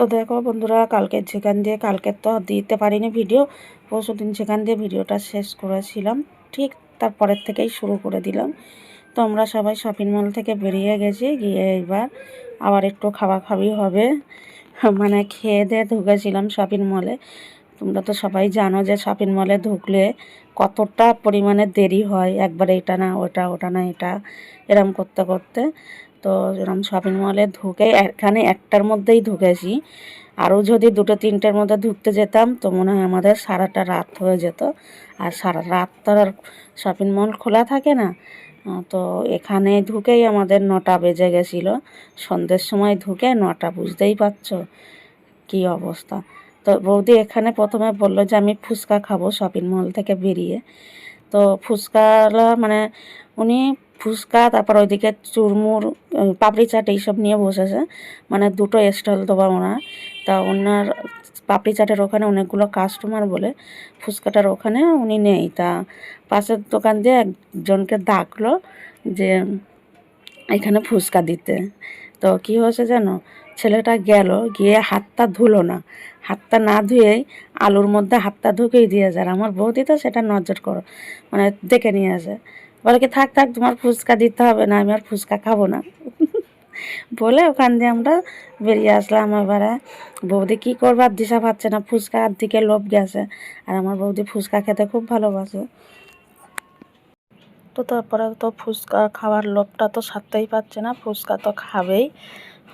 তো দেখো বন্ধুরা কালকে যেখান দিয়ে কালকে তো দিতে পারিনি ভিডিও পরশু দিন সেখান দিয়ে ভিডিওটা শেষ করেছিলাম, ঠিক তারপরের থেকেই শুরু করে দিলাম। তো আমরা সবাই শপিং মল থেকে বেরিয়ে গেছি, গিয়ে এবার আবার একটু খাওয়া খাওয়ি হবে। মানে খেয়ে দিয়ে ঢুকেছিলাম শপিং মলে তোমরা তো সবাই জানো যে শপিং মলে ঢুকলে কতটা পরিমাণে দেরি হয়, একবার এটা না, ওটা ওটা না, এটা, এরম করতে করতে। তো এরম শপিং মলে ঢুকে এখানে একটার মধ্যেই ঢুকেছি আরও যদি দুটো তিনটের মধ্যে ঢুকতে যেতাম তো মনে হয় আমাদের সারাটা রাত হয়ে যেত। আর সারা রাত তো আর শপিং মল খোলা থাকে না। তো এখানে ঢুকেই আমাদের নটা বেজে গেছিল। সন্ধ্যের সময় ঢুকে নটা বুঝতেই পারছ কী অবস্থা। তো বৌদি এখানে প্রথমে বলল যে আমি ফুচকা খাব শপিং মল থেকে বেরিয়ে। তো ফুচকাওয়ালা মানে উনি ফুচকা, তারপর ওইদিকে চুরমুর পাপড়ি চাট এইসব নিয়ে বসেছে। মানে দুটো স্টল দেবো ওনার তা ওনার পাপড়ি চাটের ওখানে অনেকগুলো কাস্টমার বলে ফুচকাটার ওখানে উনি নেই। তা পাশের দোকান দিয়ে একজনকে ডাকলো যে, এখানে ফুচকা দিতে। তো কি হয়েছে জানো? ছেলেটা গেল, গিয়ে হাতটা ধুলো না। হাতটা না ধুয়েই আলুর মধ্যে হাতটা ঢুকেই দিয়ে যায় আমার বৌদি তো সেটা নজর করো মানে দেখে নিয়ে আসে বলে কি, থাক থাক, তোমার ফুচকা দিতে হবে না, আমি আর ফুচকা খাব না। বলে ওখান দিয়ে আমরা বেরিয়ে আসলাম এবারে। বৌদি কী করবার দিশা পাচ্ছে না, ফুচকার দিকে লোভ গেছে। আর আমার বৌদি ফুচকা খেতে খুব ভালোবাসে। তো তারপরে তো ফুচকা খাওয়ার লোভটা তো সারতেই পারছে না, ফুচকা তো খাবেই।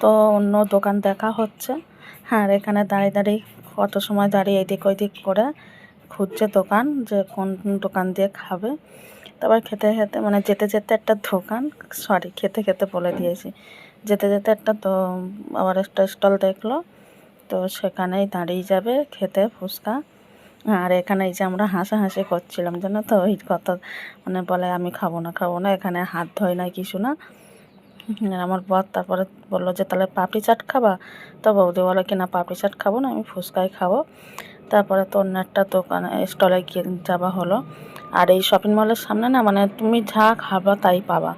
তো অন্য দোকান দেখা হচ্ছে। আর এখানে দাঁড়িয়ে দাঁড়িয়ে কত সময় দাঁড়িয়ে এদিক ওইদিক করে খুঁজছে দোকান যে কোন দোকান দিয়ে খাবে। তারপর খেতে খেতে মানে যেতে যেতে একটা দোকান সরি খেতে খেতে বলে দিয়েছি। যেতে যেতে একটা তো আবার একটা স্টল দেখল, তো সেখানেই দাঁড়িয়ে যাবে খেতে ফুচকা। আর এখানে এই যে আমরা হাসাহাসি করছিলাম, জানো তো? ওই কথা মানে বলে, আমি খাব না খাব না, এখানে হাত ধোয় না, কিছু না। আমার বর তারপরে বলল যে, তাহলে পাপড়ি চাট খাবা? তো বৌদি বলে, কি না, পাপড়ি চাট খাব না, আমি ফুচকাই খাব। তারপরে তো অন্য একটা দোকানে স্টলে গিয়ে যাওয়া হলো। আর এই শপিং মলের সামনে না মানে তুমি যা খাবা তাই পাবা।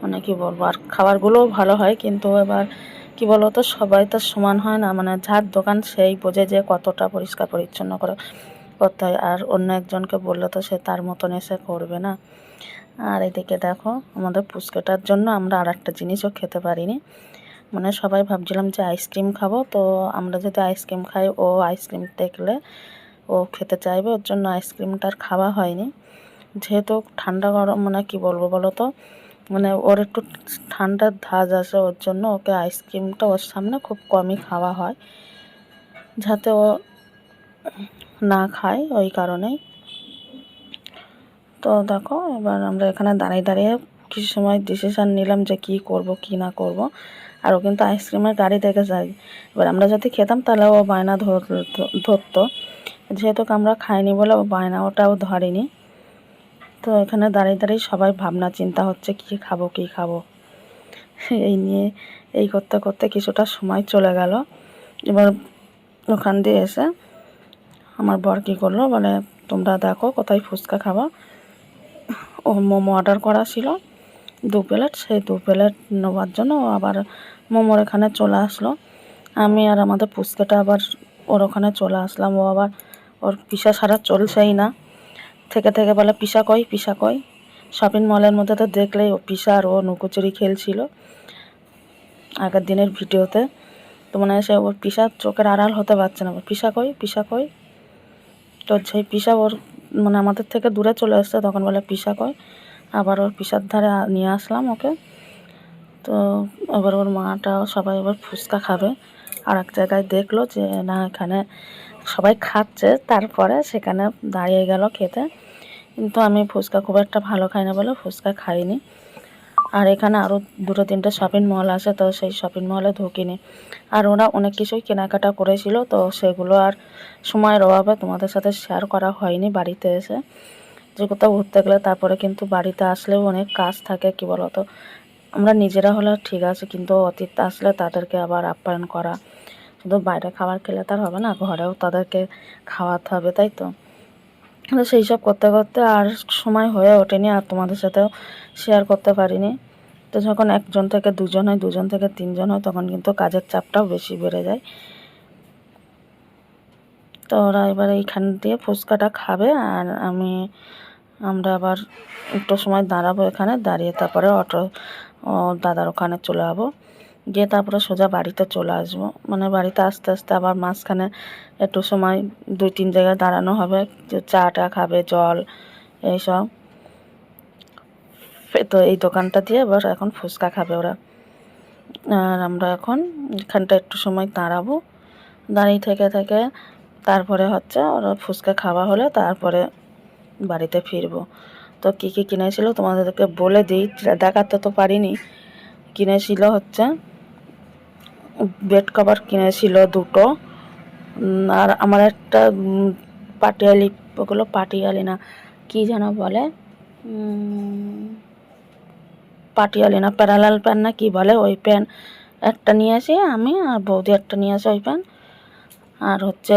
মানে কি বলব, আর খাবারগুলোও ভালো হয়, কিন্তু এবার কি বলো তো সবাই তো সমান হয় না। মানে যার দোকান সেই বোঝে যে কতটা পরিষ্কার পরিচ্ছন্ন করে করতে হয়। আর অন্য একজনকে বললে তো সে তার মতন এসে করবে না। আর এদিকে দেখো, আমাদের পুচকেটার জন্য আমরা আর একটা জিনিসও খেতে পারিনি। মানে সবাই ভাবছিলাম যে আইসক্রিম খাব, তো আমরা যদি আইসক্রিম খাই, ও আইসক্রিম দেখলে ও খেতে চাইবে, ওর জন্য আইসক্রিমটা আর খাওয়া হয়নি। যেহেতু ঠান্ডা গরম মানে কি বলব বলো তো? মানে ওর একটু ঠান্ডার ধাজ আছে, ওর জন্য ওকে আইসক্রিমটা ওর সামনে খুব কমই খাওয়া হয়। যাতে ও না খায় ওই কারণেই। তো দেখো, এবার আমরা এখানে দাঁড়িয়ে দাঁড়িয়ে কিছু সময় ডিসিশান নিলাম যে কি করব, কি না করব। আর ও কিন্তু আইসক্রিমের গাড়ি দেখে যাই এবার আমরা যদি খেতাম তাহলে ও বায়না ধর- ধরতো। যেহেতু আমরা খাইনি বলে ও বায়না ওটাও ধরেনি। তো এখানে দাঁড়িয়ে দাঁড়িয়ে সবাই ভাবনা চিন্তা হচ্ছে, কি খাব কি খাব। এই নিয়ে, এই করতে করতে কিছুটা সময় চলে গেল। এবার ওখান দিয়ে এসে আমার বর কী করল, বলে, তোমরা দেখো কোথায় ফুচকা খাবা। ও মোমো অর্ডার করা ছিল। দু প্লেট, সেই দু প্লেট নেওয়ার জন্য আবার মোমোর এখানে চলে আসলো। আমি আর আমাদের পুচকাটা আবার ওর ওখানে চলে আসলাম। ও আবার ওর পিসা সারা চলছেই না। থেকে থেকে বলে, পিসা কই পিসা কই? শপিং মলের মধ্যে তো দেখলেই ও পিসা আর ও লুকোচুরি খেলছিল আগের দিনের ভিডিওতে। তো মনে হয় সে ওর পিসা চোখের আড়াল হতে পারছে না। পিসা কই পিসা কই? তো সেই পিসা ওর মানে আমাদের থেকে দূরে চলে আসছে তখন বলে, পিসা কই? আবার ওর পিসার ধারে নিয়ে আসলাম ওকে। তো এবার ওর মাটা সবাই এবার ফুচকা খাবে। আর এক জায়গায় দেখল যে, না, এখানে সবাই খাচ্ছে। তারপরে সেখানে দাঁড়িয়ে গেল খেতে। কিন্তু আমি ফুচকা খুব একটা ভালো খাই না বলে ফুচকা খাইনি। আর এখানে আরও দুটো তিনটে শপিং মল আছে, তো সেই শপিং মলে ঢুকিনি। আর ওরা অনেক কিছুই কেনাকাটা করেছিল, তো সেগুলো আর সময়ের অভাবে তোমাদের সাথে শেয়ার করা হয়নি বাড়িতে এসে। যে কোথাও ঘুরতে গেলে তারপরে কিন্তু বাড়িতে আসলেও অনেক কাজ থাকে, কি বলতো? আমরা নিজেরা হলে ঠিক আছে, কিন্তু অতীত আসলে তাদেরকে আবার আপ্যায়ন করা। শুধু বাইরে খাবার খেলে তার হবে না, ঘরেও তাদেরকে খাওয়াতে হবে, তাই তো? তো সেই সব করতে করতে আর সময় হয়ে ওঠেনি, আর তোমাদের সাথেও শেয়ার করতে পারিনি। তো যখন একজন থেকে দুজন হয়, দুজন থেকে তিনজন হয়, তখন কিন্তু কাজের চাপটাও বেশি বেড়ে যায়। তো ওরা এবার এইখান দিয়ে ফুচকাটা খাবে আর আমি, আমরা আবার একটু সময় দাঁড়াবো এখানে, দাঁড়িয়ে তারপরে অটো, ও দাদার ওখানে চলে যাব। গিয়ে তারপরে সোজা বাড়িতে চলে আসব। মানে বাড়িতে আস্তে আস্তে আবার মাঝখানে একটু সময়, দুই তিন জায়গায় দাঁড়ানো হবে। চা টা খাবে, জল, এইসব। তো এই দোকানটা দিয়ে এবার এখন ফুচকা খাবে ওরা। আর আমরা এখন এখানটা একটু সময় দাঁড়াবো। দাঁড়িয়ে থেকে থেকে তারপরে হচ্ছে ওরা ফুচকা খাওয়া হলে, তারপরে বাড়িতে ফিরবো। তো কী কী কিনেছিল তোমাদেরকে বলে দিই দেখাতে তো পারিনি। কিনেছিল হচ্ছে বেড কভার কিনেছিল দুটো। আর আমার একটা পাটিয়ালি, ওগুলো পাটিয়ালি না, কী যেন বলে পাটিয়ালি না প্যারালাল প্যান না কি বলে, ওই প্যান একটা নিয়ে আসি আমি আর বৌদি একটা নিয়ে আসে ওই প্যান আর হচ্ছে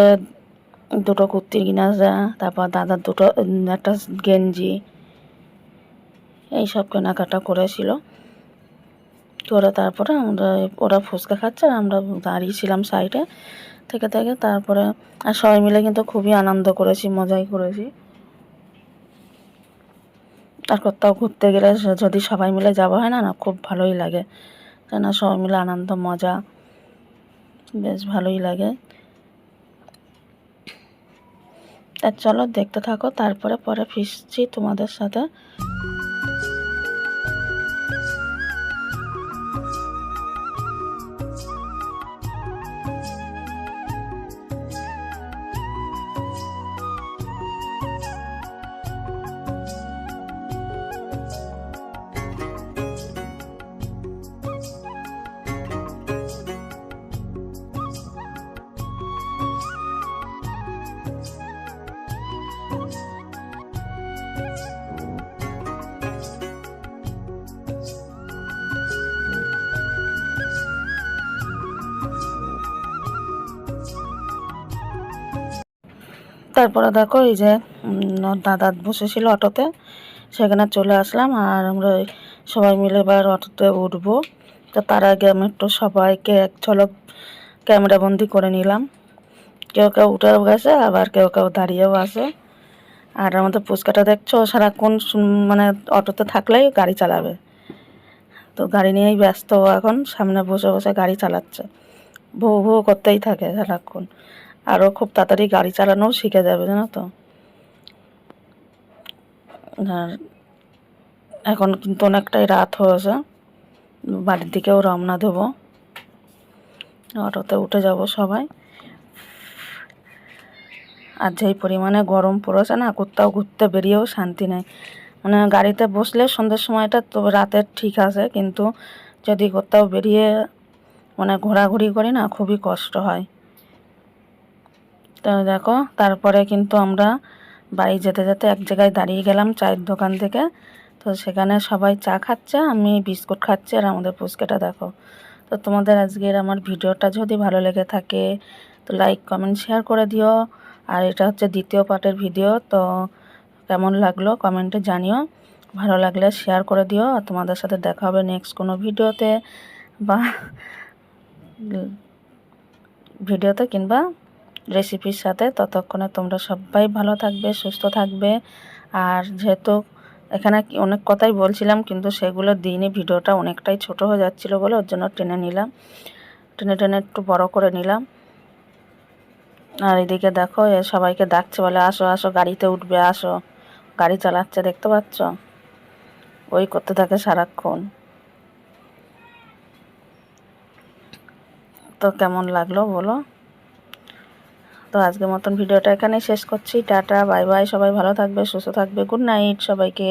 দুটো কুর্তি কিনে আসে তারপর দাদার দুটো একটা গেঞ্জি, এইসব কেনাকাটা করেছিল। করে তারপরে আমরা, ওরা ফুচকা খাচ্ছে আর আমরা দাঁড়িয়েছিলাম সাইডে থেকে থেকে। তারপরে আর সবাই মিলে কিন্তু খুবই আনন্দ করেছি, মজাই করেছি। আর কোথাও ঘুরতে গেলে যদি সবাই মিলে যাওয়া হয় না না, খুব ভালোই লাগে। কেন সবাই মিলে আনন্দ, মজা, বেশ ভালোই লাগে। তা চলো দেখতে থাকো তারপরে পরে ফিরছি তোমাদের সাথে। তারপরে দেখো এই যে দাদা বসেছিল অটোতে, সেখানে চলে আসলাম আর আমরা সবাই মিলে এবার অটোতে উঠবো। তো তার আগে আমি একটু সবাইকে এক ঝলক ক্যামেরা বন্দি করে নিলাম। কেউ কেউ উঠেও গেছে, আবার কেউ কেউ দাঁড়িয়েও আছে। আর আমাদের ফুচকাটা দেখছ, সারাক্ষণ মানে অটোতে থাকলেই গাড়ি চালাবে। তো গাড়ি নিয়েই ব্যস্ত এখন, সামনে বসে বসে গাড়ি চালাচ্ছে। ভু ভু করতেই থাকে সারাক্ষণ। আরও খুব তাড়াতাড়ি গাড়ি চালানোও শিখে যাবে, জানো তো। আর এখন কিন্তু অনেকটাই রাত হয়েছে। বাড়ির দিকেও রওনা দেবো। অটোতে উঠে যাব সবাই। আর যেই পরিমাণে গরম পড়েছে না, কোথাও ঘুরতে বেরিয়েও শান্তি নেই। মানে গাড়িতে বসলে সন্ধ্যের সময়টা তো রাতের ঠিক আছে, কিন্তু যদি কোথাও বেরিয়ে মানে ঘোরাঘুরি করি না, খুবই কষ্ট হয়। তো দেখো, তারপরে কিন্তু আমরা বাড়ি যেতে যেতে এক জায়গায় দাঁড়িয়ে গেলাম চায়ের দোকান থেকে। তো সেখানে সবাই চা খাচ্ছে, আমি বিস্কুট খাচ্ছি আর আমাদের পুচকেটা দেখো। তো তোমাদের আজকের আমার ভিডিওটা যদি ভালো লেগে থাকে, তো লাইক কমেন্ট শেয়ার করে দিও। আর এটা হচ্ছে দ্বিতীয় পার্টের ভিডিও, তো কেমন লাগল কমেন্টে জানিও। ভালো লাগলে শেয়ার করে দিও। আর তোমাদের সাথে দেখা হবে নেক্সট কোনো ভিডিওতে বা ভিডিওতে কিংবা রেসিপির সাথে, ততক্ষণে তোমরা সবাই ভালো থাকবে, সুস্থ থাকবে। আর যেহেতু এখানে অনেক কথাই বলছিলাম, কিন্তু সেগুলো দিইনি, ভিডিওটা অনেকটাই ছোট হয়ে যাচ্ছিল বলে ওর জন্য টেনে নিলাম। টেনে টেনে একটু বড় করে নিলাম। আর এদিকে দেখো, এ সবাইকে ডাকছে বলে, আসো আসো, গাড়িতে উঠবে, আসো। গাড়ি চালাচ্ছে, দেখতে পাচ্ছ? ওই করতে থাকে সারাক্ষণ। তো কেমন লাগল বলো? তো আজকের মতন ভিডিওটা এখানেই শেষ করছি। টাটা, বাই বাই, সবাই ভালো থাকবে, সুস্থ থাকবে। গুড নাইট সবাইকে।